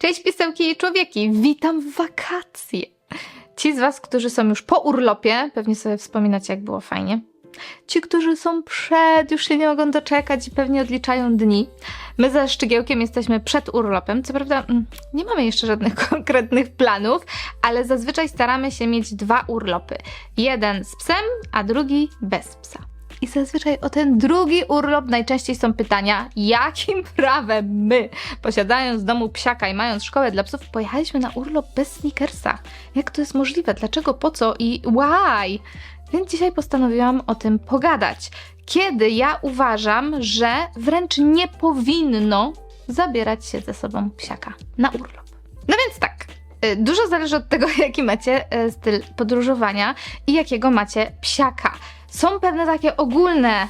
Cześć pisełki i człowieki, witam w wakacje. Ci z Was, którzy są już po urlopie, pewnie sobie wspominacie, jak było fajnie. Ci, którzy są przed, już się nie mogą doczekać i pewnie odliczają dni. My ze Szczygiełkiem jesteśmy przed urlopem. Co prawda, mm, nie mamy jeszcze żadnych konkretnych planów, ale zazwyczaj staramy się mieć dwa urlopy. Jeden z psem, a drugi bez psa. I zazwyczaj o ten drugi urlop najczęściej są pytania, jakim prawem my, posiadając domu psiaka i mając szkołę dla psów, pojechaliśmy na urlop bez sneakersa. Jak to jest możliwe? Dlaczego? Po co? I why? Więc dzisiaj postanowiłam o tym pogadać. Kiedy ja uważam, że wręcz nie powinno zabierać się ze sobą psiaka na urlop. No więc tak, y, Dużo zależy od tego, jaki macie y, styl podróżowania i jakiego macie psiaka. Są pewne takie ogólne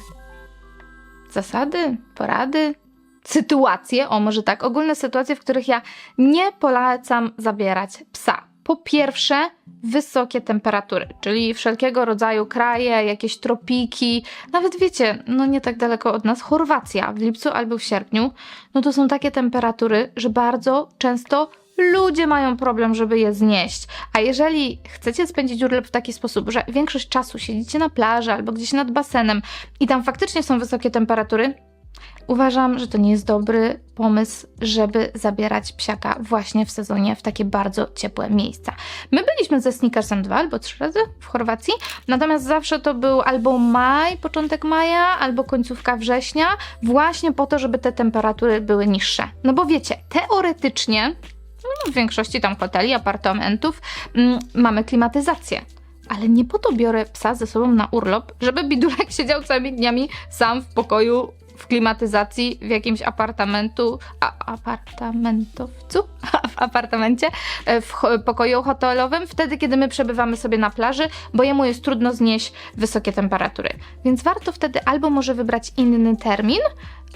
zasady, porady, sytuacje, o może tak, ogólne sytuacje, w których ja nie polecam zabierać psa. Po pierwsze, wysokie temperatury, czyli wszelkiego rodzaju kraje, jakieś tropiki, nawet wiecie, no nie tak daleko od nas, Chorwacja w lipcu albo w sierpniu, no to są takie temperatury, że bardzo często ludzie mają problem, żeby je znieść. A jeżeli chcecie spędzić urlop w taki sposób, że większość czasu siedzicie na plaży albo gdzieś nad basenem i tam faktycznie są wysokie temperatury, uważam, że to nie jest dobry pomysł, żeby zabierać psiaka właśnie w sezonie w takie bardzo ciepłe miejsca. My byliśmy ze Snickersem dwa albo trzy razy w Chorwacji, natomiast zawsze to był albo maj, początek maja, albo końcówka września, właśnie po to, żeby te temperatury były niższe. No bo wiecie, teoretycznie no, w większości tam hoteli, apartamentów mm, mamy klimatyzację. Ale nie po to biorę psa ze sobą na urlop, żeby bidulek siedział całymi dniami sam w pokoju w klimatyzacji w jakimś apartamentu, a, apartamentowcu, w apartamencie, e, w pokoju hotelowym, wtedy kiedy my przebywamy sobie na plaży, bo jemu jest trudno znieść wysokie temperatury. Więc warto wtedy albo może wybrać inny termin,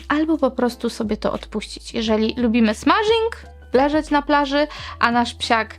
albo po prostu sobie to odpuścić. Jeżeli lubimy smashing, leżeć na plaży, a nasz psiak,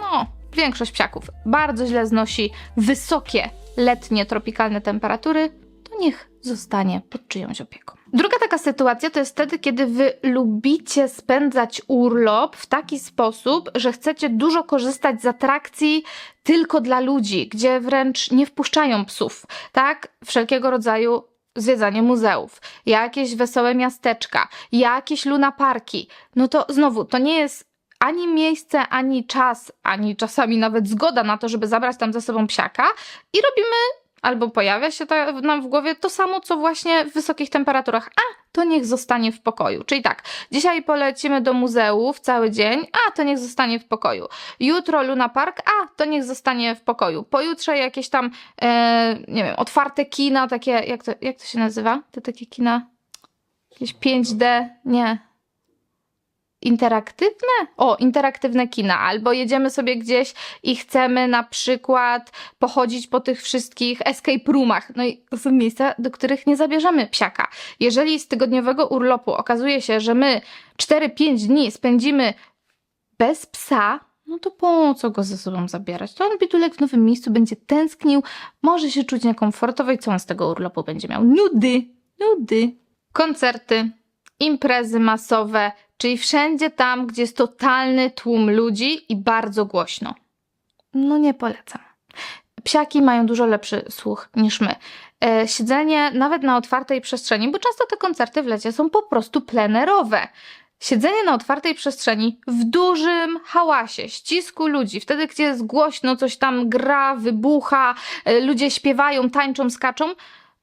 no, większość psiaków bardzo źle znosi wysokie, letnie, tropikalne temperatury, to niech zostanie pod czyjąś opieką. Druga taka sytuacja to jest wtedy, kiedy wy lubicie spędzać urlop w taki sposób, że chcecie dużo korzystać z atrakcji tylko dla ludzi, gdzie wręcz nie wpuszczają psów, tak? Wszelkiego rodzaju zwiedzanie muzeów, jakieś wesołe miasteczka, jakieś lunaparki, no to znowu, to nie jest ani miejsce, ani czas, ani czasami nawet zgoda na to, żeby zabrać tam ze sobą psiaka i robimy, albo pojawia się ta, nam w głowie to samo, co właśnie w wysokich temperaturach. A, to niech zostanie w pokoju. Czyli tak, dzisiaj polecimy do muzeów cały dzień, a to niech zostanie w pokoju. Jutro Luna Park, a to niech zostanie w pokoju. Pojutrze jakieś tam, e, nie wiem, otwarte kina, takie, jak to, jak to się nazywa? Te takie kina, jakieś 5D, nie, interaktywne? O, interaktywne kina. Albo jedziemy sobie gdzieś i chcemy na przykład pochodzić po tych wszystkich escape roomach. No i to są miejsca, do których nie zabierzemy psiaka. Jeżeli z tygodniowego urlopu okazuje się, że my 4-5 dni spędzimy bez psa, no to po co go ze sobą zabierać? To on bitulek w nowym miejscu będzie tęsknił, może się czuć niekomfortowo i co on z tego urlopu będzie miał? Nudy, nudy. Koncerty, imprezy masowe, czyli wszędzie tam, gdzie jest totalny tłum ludzi i bardzo głośno. No nie polecam. Psiaki mają dużo lepszy słuch niż my. E, siedzenie nawet na otwartej przestrzeni, bo często te koncerty w lecie są po prostu plenerowe. Siedzenie na otwartej przestrzeni w dużym hałasie, ścisku ludzi, wtedy, gdzie jest głośno, coś tam gra, wybucha, e, ludzie śpiewają, tańczą, skaczą,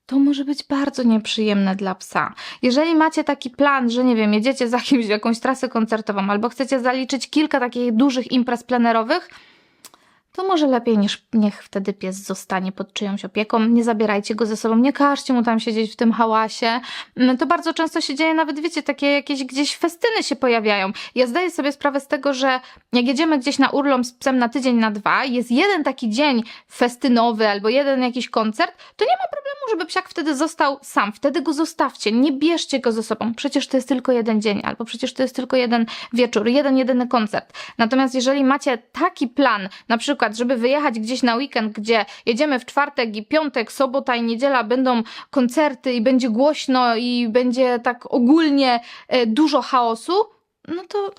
to może być bardzo nieprzyjemne dla psa. Jeżeli macie taki plan, że nie wiem, jedziecie za kimś w jakąś trasę koncertową albo chcecie zaliczyć kilka takich dużych imprez plenerowych, to może lepiej niż niech wtedy pies zostanie pod czyjąś opieką. Nie zabierajcie go ze sobą, nie każcie mu tam siedzieć w tym hałasie. Mm, To bardzo często się dzieje, nawet wiecie, takie jakieś gdzieś festyny się pojawiają. Ja zdaję sobie sprawę z tego, że jak jedziemy gdzieś na urlop z psem na tydzień, na dwa, jest jeden taki dzień festynowy albo jeden jakiś koncert, to nie ma problemu, żeby psiak wtedy został sam. Wtedy go zostawcie, nie bierzcie go ze sobą. Przecież to jest tylko jeden dzień, albo przecież to jest tylko jeden wieczór, jeden, jedyny koncert. Natomiast jeżeli macie taki plan, na przykład, żeby wyjechać gdzieś na weekend, gdzie jedziemy w czwartek i piątek, sobota i niedziela będą koncerty i będzie głośno i będzie tak ogólnie e, dużo chaosu, no to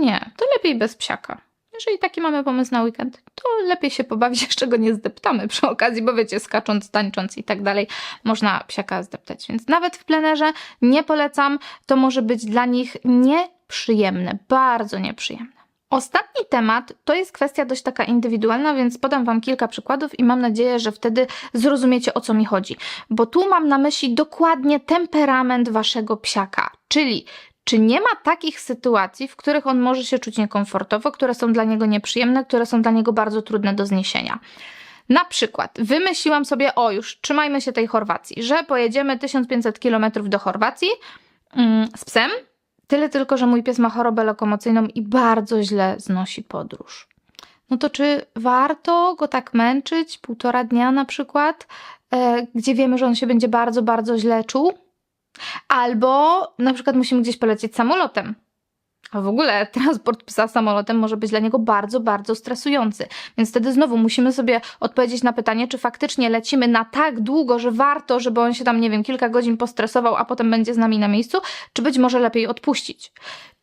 nie, to lepiej bez psiaka. Jeżeli taki mamy pomysł na weekend, to lepiej się pobawić, jeszcze go nie zdeptamy przy okazji, bo wiecie, skacząc, tańcząc i tak dalej, można psiaka zdeptać. Więc nawet w plenerze nie polecam, to może być dla nich nieprzyjemne, bardzo nieprzyjemne. Ostatni temat to jest kwestia dość taka indywidualna, więc podam Wam kilka przykładów i mam nadzieję, że wtedy zrozumiecie o co mi chodzi. Bo tu mam na myśli dokładnie temperament Waszego psiaka, czyli czy nie ma takich sytuacji, w których on może się czuć niekomfortowo, które są dla niego nieprzyjemne, które są dla niego bardzo trudne do zniesienia. Na przykład wymyśliłam sobie, o już, trzymajmy się tej Chorwacji, że pojedziemy 1500 km do Chorwacji mm, z psem, tyle tylko, że mój pies ma chorobę lokomocyjną i bardzo źle znosi podróż. No to czy warto go tak męczyć półtora dnia na przykład, e, gdzie wiemy, że on się będzie bardzo, bardzo źle czuł? Albo na przykład musimy gdzieś polecieć samolotem. A w ogóle transport psa samolotem może być dla niego bardzo, bardzo stresujący. Więc wtedy znowu musimy sobie odpowiedzieć na pytanie, czy faktycznie lecimy na tak długo, że warto, żeby on się tam, nie wiem, kilka godzin postresował, a potem będzie z nami na miejscu, czy być może lepiej odpuścić.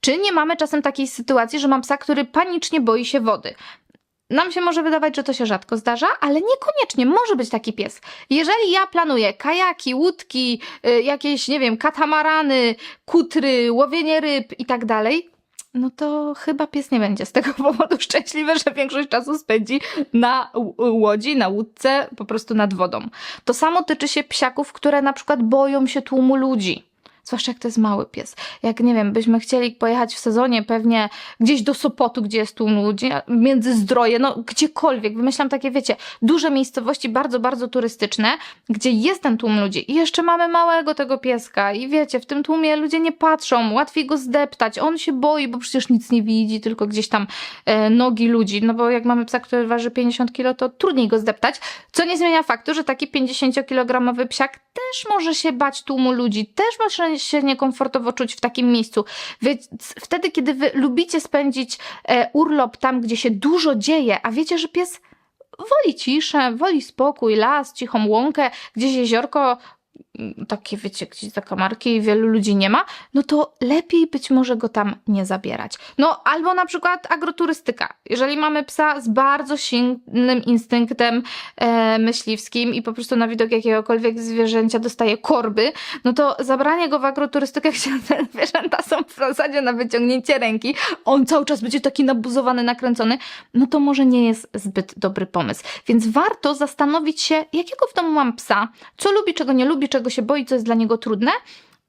Czy nie mamy czasem takiej sytuacji, że mam psa, który panicznie boi się wody? Nam się może wydawać, że to się rzadko zdarza, ale niekoniecznie może być taki pies. Jeżeli ja planuję kajaki, łódki, y, jakieś, nie wiem, katamarany, kutry, łowienie ryb i tak dalej, no to chyba pies nie będzie z tego powodu szczęśliwy, że większość czasu spędzi na łodzi, na łódce, po prostu nad wodą. To samo tyczy się psiaków, które na przykład boją się tłumu ludzi. Zwłaszcza jak to jest mały pies. Jak nie wiem, byśmy chcieli pojechać w sezonie pewnie gdzieś do Sopotu, gdzie jest tłum ludzi, między zdroje, no gdziekolwiek. Wymyślam takie, wiecie, duże miejscowości, bardzo, bardzo turystyczne, gdzie jest ten tłum ludzi. I jeszcze mamy małego tego pieska. I wiecie, w tym tłumie ludzie nie patrzą, łatwiej go zdeptać, on się boi, bo przecież nic nie widzi, tylko gdzieś tam e, nogi ludzi, no bo jak mamy psa, który waży 50 kg, to trudniej go zdeptać, co nie zmienia faktu, że taki 50-kilogramowy psiak też może się bać tłumu ludzi, też może się niekomfortowo czuć w takim miejscu. Więc wtedy, kiedy wy lubicie spędzić e, urlop tam, gdzie się dużo dzieje, a wiecie, że pies woli ciszę, woli spokój, las, cichą łąkę, gdzieś jeziorko, takie wiecie, gdzieś zakamarki i wielu ludzi nie ma, no to lepiej być może go tam nie zabierać. No albo na przykład agroturystyka. Jeżeli mamy psa z bardzo silnym instynktem e, myśliwskim i po prostu na widok jakiegokolwiek zwierzęcia dostaje korby, no to zabranie go w agroturystykę, gdzie te zwierzęta są w zasadzie na wyciągnięcie ręki, on cały czas będzie taki nabuzowany, nakręcony, no to może nie jest zbyt dobry pomysł. Więc warto zastanowić się, jakiego w domu mam psa, co lubi, czego nie lubi, czego się boi, co jest dla niego trudne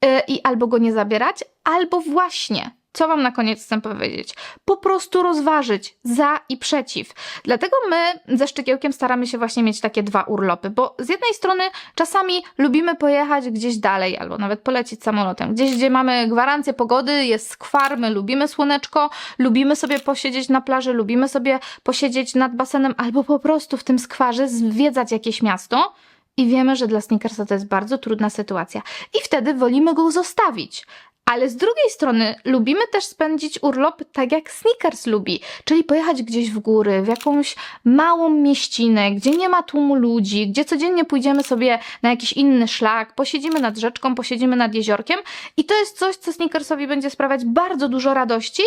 yy, i albo go nie zabierać, albo właśnie co Wam na koniec chcę powiedzieć? Po prostu rozważyć za i przeciw. Dlatego my ze Szczykiełkiem staramy się właśnie mieć takie dwa urlopy, bo z jednej strony czasami lubimy pojechać gdzieś dalej, albo nawet polecieć samolotem, gdzieś gdzie mamy gwarancję pogody, jest skwar, my lubimy słoneczko, lubimy sobie posiedzieć na plaży, lubimy sobie posiedzieć nad basenem, albo po prostu w tym skwarze zwiedzać jakieś miasto. I wiemy, że dla Snickersa to jest bardzo trudna sytuacja. I wtedy wolimy go zostawić. Ale z drugiej strony lubimy też spędzić urlop tak jak Snickers lubi, czyli pojechać gdzieś w góry, w jakąś małą mieścinę, gdzie nie ma tłumu ludzi, gdzie codziennie pójdziemy sobie na jakiś inny szlak, posiedzimy nad rzeczką, posiedzimy nad jeziorkiem i to jest coś, co Snickersowi będzie sprawiać bardzo dużo radości,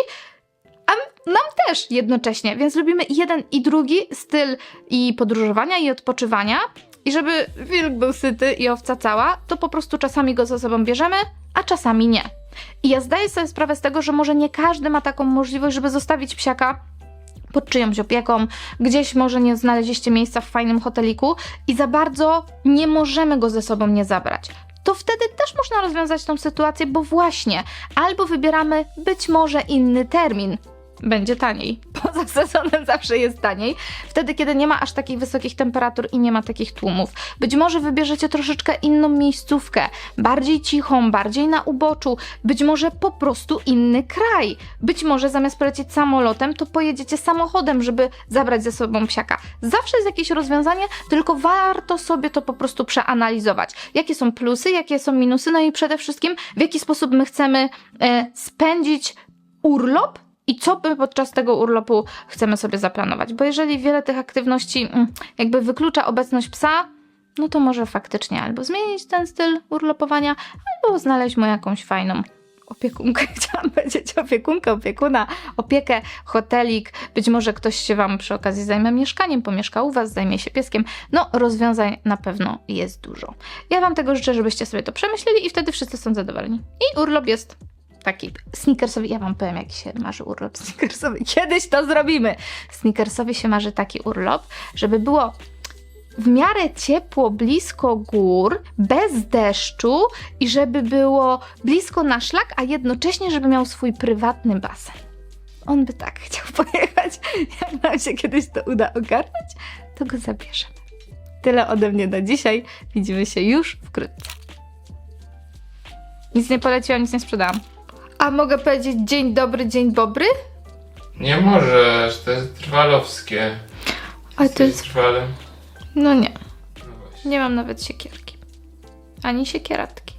a nam też jednocześnie, więc lubimy jeden i drugi styl i podróżowania i odpoczywania. I żeby wilk był syty i owca cała, to po prostu czasami go ze sobą bierzemy, a czasami nie. I ja zdaję sobie sprawę z tego, że może nie każdy ma taką możliwość, żeby zostawić psiaka pod czyjąś opieką, gdzieś może nie znaleźliście miejsca w fajnym hoteliku i za bardzo nie możemy go ze sobą nie zabrać. To wtedy też można rozwiązać tą sytuację, bo właśnie albo wybieramy być może inny termin, będzie taniej. Poza sezonem zawsze jest taniej. Wtedy, kiedy nie ma aż takich wysokich temperatur i nie ma takich tłumów. Być może wybierzecie troszeczkę inną miejscówkę, bardziej cichą, bardziej na uboczu, być może po prostu inny kraj. Być może zamiast polecieć samolotem, to pojedziecie samochodem, żeby zabrać ze sobą psiaka. Zawsze jest jakieś rozwiązanie, tylko warto sobie to po prostu przeanalizować. Jakie są plusy, jakie są minusy, no i przede wszystkim w jaki sposób my chcemy e, spędzić urlop i co my podczas tego urlopu chcemy sobie zaplanować. Bo jeżeli wiele tych aktywności mm, jakby wyklucza obecność psa, no to może faktycznie albo zmienić ten styl urlopowania, albo znaleźć mu jakąś fajną opiekunkę, chciałam powiedzieć opiekunkę, opiekuna, opiekę, hotelik, być może ktoś się Wam przy okazji zajmie mieszkaniem, pomieszka u Was, zajmie się pieskiem. No, rozwiązań na pewno jest dużo. Ja Wam tego życzę, żebyście sobie to przemyśleli i wtedy wszyscy są zadowoleni. I urlop jest taki sneakersowy. Ja Wam powiem, jaki się marzy urlop sneakersowy. Kiedyś to zrobimy. Sneakersowi się marzy taki urlop, żeby było w miarę ciepło, blisko gór, bez deszczu i żeby było blisko na szlak, a jednocześnie, żeby miał swój prywatny basen. On by tak chciał pojechać. Jak nam się kiedyś to uda ogarnąć, to go zabierzemy. Tyle ode mnie na dzisiaj. Widzimy się już wkrótce. Nic nie poleciłam, nic nie sprzedałam. A mogę powiedzieć dzień dobry, dzień dobry? Nie możesz, to jest trwalowskie. Ale to jest... trwalem. No nie. No właśnie. Nie mam nawet siekierki. Ani siekieratki.